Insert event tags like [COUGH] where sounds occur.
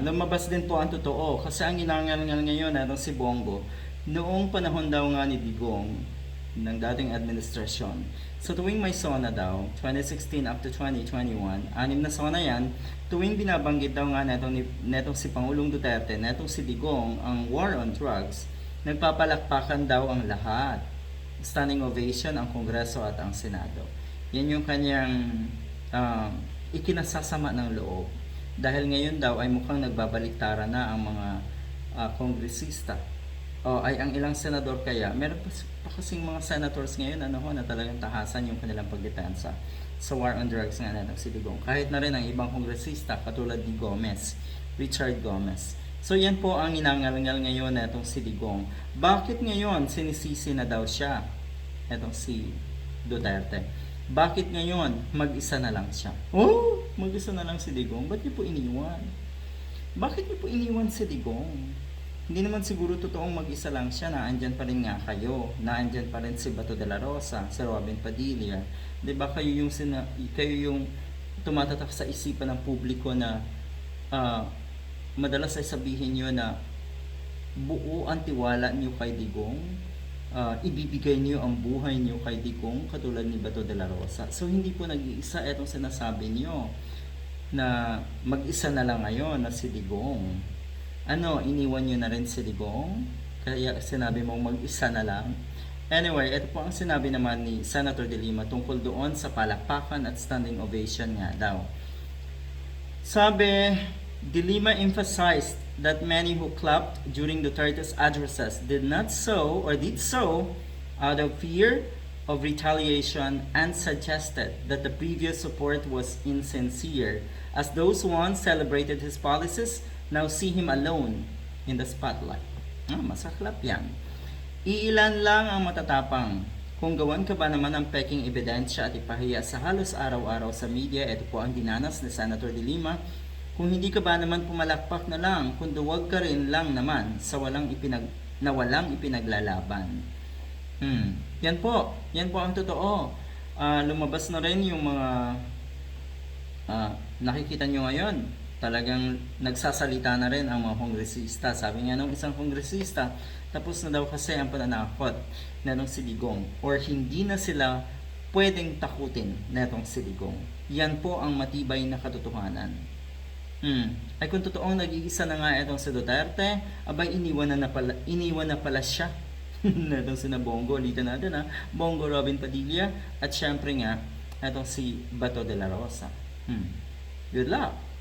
Lumabas din po ang totoo kasi ang ginangal ngayon natong si Bongo noong panahon daw nga ni Digong ng dating administrasyon. So tuwing may SONA daw, 2016 up to 2021, anim na SONA yan, tuwing binabanggit daw nga netong, ni- netong si Pangulong Duterte, netong si Digong, ang war on drugs, nagpapalakpakan daw ang lahat. Standing ovation ang Kongreso at ang Senado. Yan yung kanyang um, ikinasasama ng loob. Dahil ngayon daw ay mukhang nagbabaliktara na ang mga ah, kongresista. O ay ang ilang senador kaya, meron pa, pa kasing mga senators ngayon ano ho, na talagang tahasan yung kanilang pagdepensa sa war on drugs nga natin si Digong. Kahit na rin ang ibang kongresista katulad ni Gomez, Richard Gomez. So yan po ang inangalangal ngayon na itong si Digong. Bakit ngayon sinisisi na daw siya? Itong si Duterte. Bakit ngayon mag-isa na lang siya? Oh, mag-isa na lang si Digong. Ba't niyo po iniwan? Bakit niyo po iniwan si Digong? Hindi naman siguro totoong mag-isa lang siya na andyan pa rin nga kayo. Na andyan pa rin si Bato de la Rosa, si Robin Padilla. 'Di ba kayo yung sina, kayo yung tumatatak sa isipan ng publiko na ah, madalas ay sabihin niyo na buo ang tiwala niyo kay Digong. Ah, ibibigay niyo ang buhay niyo kay Digong katulad ni Bato de la Rosa. So hindi po nag-iisa itong sinasabi niyo na mag-isa na lang ngayon na si Digong. Ano, iniwan nyo na rin si Digong? Kaya sinabi mong mag-isa na lang? Anyway, ito po ang sinabi naman ni Senator De Lima tungkol doon sa palakpakan at standing ovation nga daw. Sabi, De Lima emphasized that many who clapped during Duterte's addresses did not so or did so out of fear of retaliation and suggested that the previous support was insincere as those who once celebrated his policies now see him alone in the spotlight. Ah, masaklap yan. Iilan lang ang matatapang. Kung gawan ka ba naman ng peking ebidensya at ipahiya sa halos araw-araw sa media, ito po ang dinanas ni Senator De Lima. Kung hindi ka ba naman pumalakpak na lang, kung duwag ka rin lang naman sa walang ipinag, na walang ipinaglalaban. Hmm. Yan po. Yan po ang totoo. Ah, lumabas na rin yung mga ah, nakikita nyo ngayon. Talagang nagsasalita na rin ang mga kongresista. Sabi nga nung isang kongresista, tapos na daw kasi ang pananakot na nung si Digong. Or hindi na sila pwedeng takutin na itong si Digong. Yan po ang matibay na katotohanan. Hmm. Ay kung totoong nag-iisa na nga itong si Duterte, abay iniwan na, na pala, iniwan na pala siya. [LAUGHS] itong si Bongo, ulitin natin ha. Bongo Robin Padilla, at syempre nga, itong si Bato de la Rosa. Hmm. Good luck!